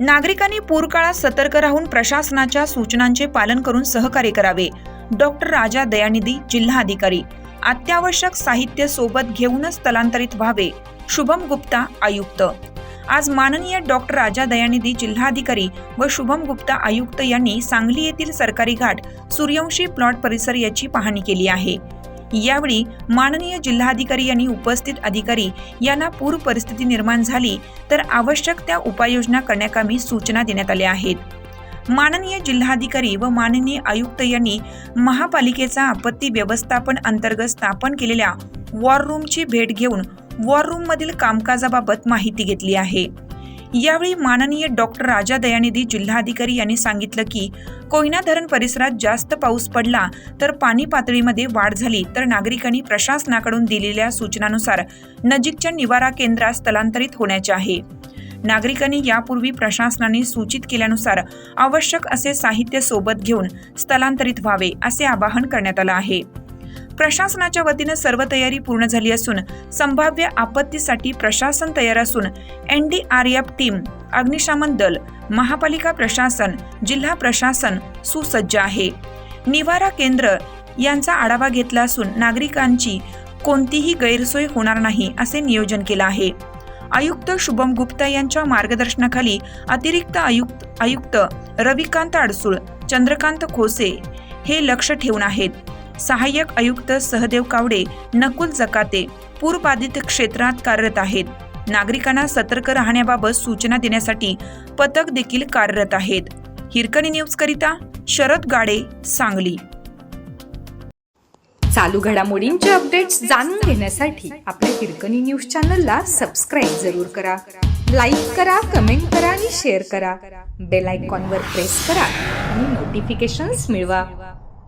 नागरिकांनी पूरकाळात सतर्क राहून प्रशासनाच्या सूचनांचे पालन करून सहकार्य करावे. डॉक्टर राजा दयानिधी जिल्हाधिकारी. अत्यावश्यक साहित्य सोबत घेऊनच स्थलांतरित व्हावे. शुभम गुप्ता आयुक्त. आज माननीय डॉक्टर राजा दयानिधी जिल्हाधिकारी व शुभम गुप्ता आयुक्त यांनी सांगली येथील सरकारी घाट सूर्यवंशी प्लॉट परिसर याची पाहणी केली आहे. यावेळी माननीय जिल्हाधिकारी यांनी उपस्थित अधिकारी यांना पूर परिस्थिती निर्माण झाली तर आवश्यक त्या उपाययोजना करण्याकामी सूचना देण्यात आल्या आहेत. माननीय जिल्हाधिकारी व माननीय आयुक्त यांनी महापालिकेचा आपत्ती व्यवस्थापन अंतर्गत स्थापन केलेल्या वॉर रूमची भेट घेऊन वॉर रूम मधील कामकाजाबाबत माहिती घेतली आहे. यावेळी माननीय डॉक्टर राजा दयानिधी जिल्हाधिकारी यांनी सांगितलं की कोयना धरण परिसरात जास्त पाऊस पडला तर पाणी पातळीमध्ये वाढ झाली तर नागरिकांनी प्रशासनाकडून दिलेल्या सूचनानुसार नजीकच्या निवारा केंद्रात स्थलांतरित होण्याचे आहे. नागरिकांनी यापूर्वी प्रशासनाने सूचित केल्यानुसार आवश्यक असे साहित्य सोबत घेऊन स्थलांतरित व्हावे असे आवाहन करण्यात आलं आहे. प्रशासनाच्या वतीनं सर्व तयारी पूर्ण झाली असून संभाव्य आपत्तीसाठी प्रशासन तयार असून N D R F team अग्निशमन दल महापालिका प्रशासन जिल्हा प्रशासन सुसज्ज आहे. निवारा केंद्र यांचा आढावा घेतला असून नागरिकांची कोणतीही गैरसोय होणार नाही असे नियोजन केलं आहे. आयुक्त शुभम गुप्ता यांच्या मार्गदर्शनाखाली अतिरिक्त आयुक्त आयुक्त रविकांत अडसूळ चंद्रकांत खोसे हे लक्ष ठेवून आहेत. सहाय्यक आयुक्त सहदेव कावडे नकुल जकाते पूरबाधित क्षेत्रात कार्यरत आहेत. नागरिकांना सतर्क राहण्याबाबत सूचना देण्यासाठी पथक देखील कार्यरत आहेत. हिरकणी न्यूज करिता शरद गाडे सांगली. चालू घडामोडींचे अपडेट्स जाणून घेण्यासाठी आपल्या हिरकणी न्यूज चॅनलला सबस्क्राईब जरूर करा. लाईक करा कमेंट करा आणि शेअर करा. बेल आयकॉनवर प्रेस करा आणि नोटिफिकेशन्स मिळवा.